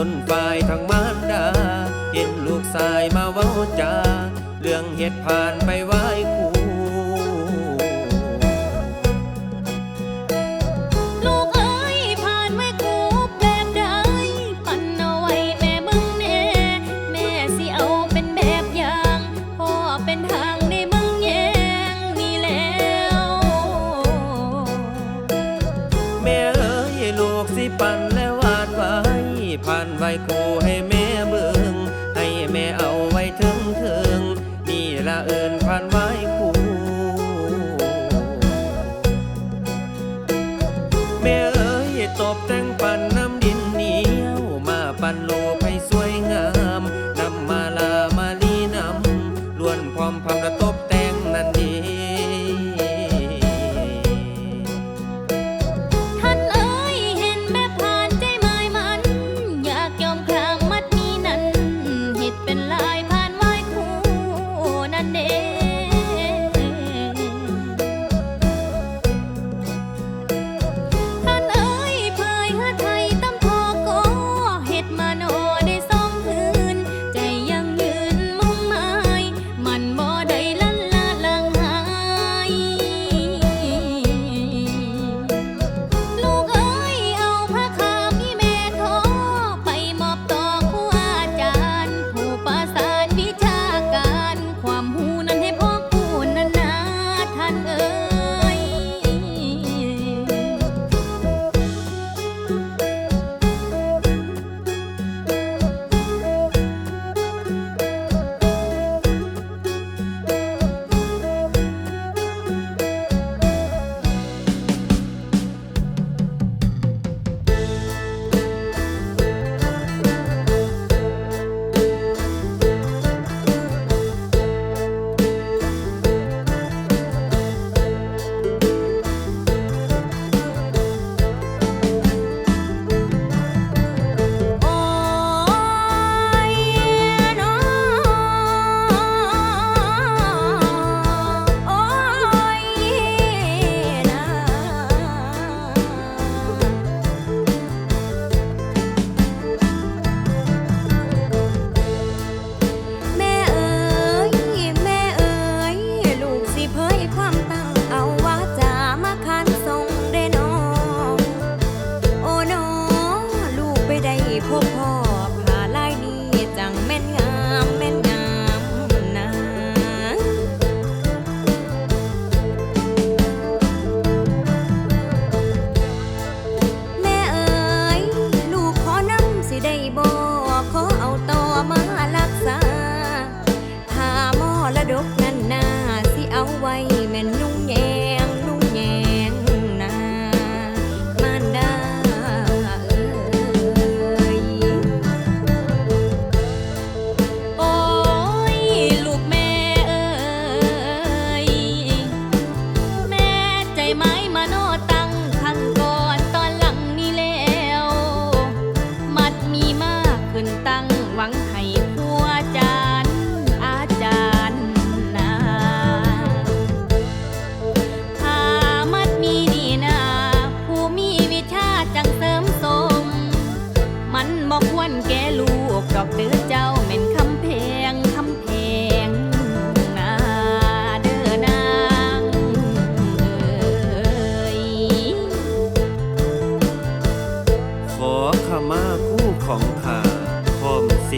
ต้นฝ่ายทางมารดา เห็นลูกสายมาเว้าจา เรื่องเหตุผ่านไปไหว้ครู like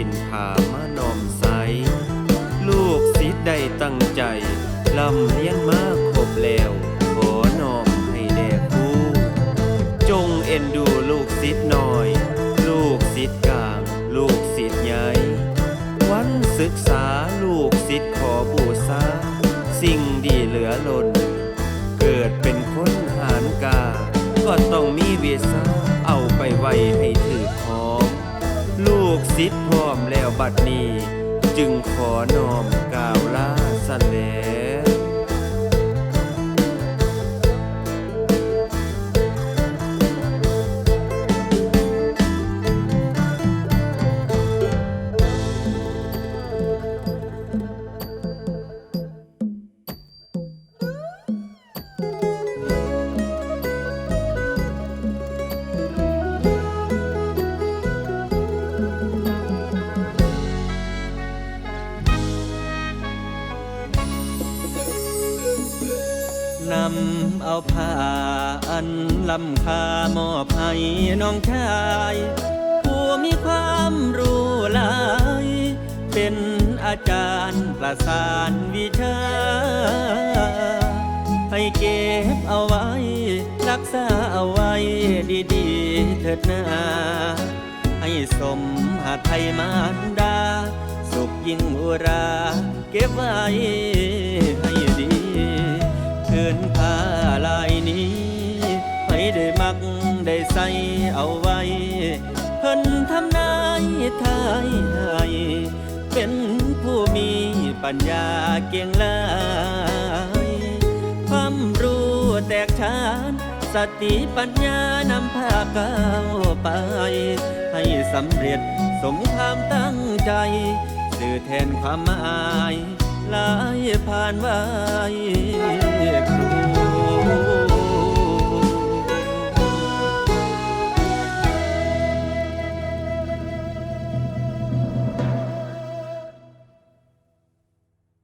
สินผามานอมใส ลูกศิษย์ได้ตั้งใจลำเลี้ยงมาครบแล้ว ขอนอมให้แด่กู้จงเอ็นดูลูกศิษย์หน่อย ลูกศิษย์กลาง ลูกศิษย์ใหญ่ วันศึกษาลูกศิษย์ขอบูชาสิ่งดีเหลือล่นเกิดเป็นคนหานกา ก็ต้องมีเวสาเอาไปไว้ให้ ลูกศิษย์พร้อมแล้วบัดนี้ จึงขอน้อมกล่าวลาำเอาผ้าอันลำค่ามอบให้น้องชาย ผู้มีความรู้หลาย เป็นอาจารย์ประสานวิชา ให้เก็บเอาไว้ รักษาเอาไว้ดีๆ เถิดนาให้สมหาไทยมารดา สุขยิ่งอุรา เก็บไว้ให้ดี นี้ให้ได้มักได้ใส่เอาไว้ เพิ่นทำนายทายให้เป็นผู้มีปัญญาเก่งลายความรู้แตกฉานสติปัญญานำพาก้าวไป ให้สำเร็จสมความตั้งใจสื่อแทนความหมาย หลายผ่านไว้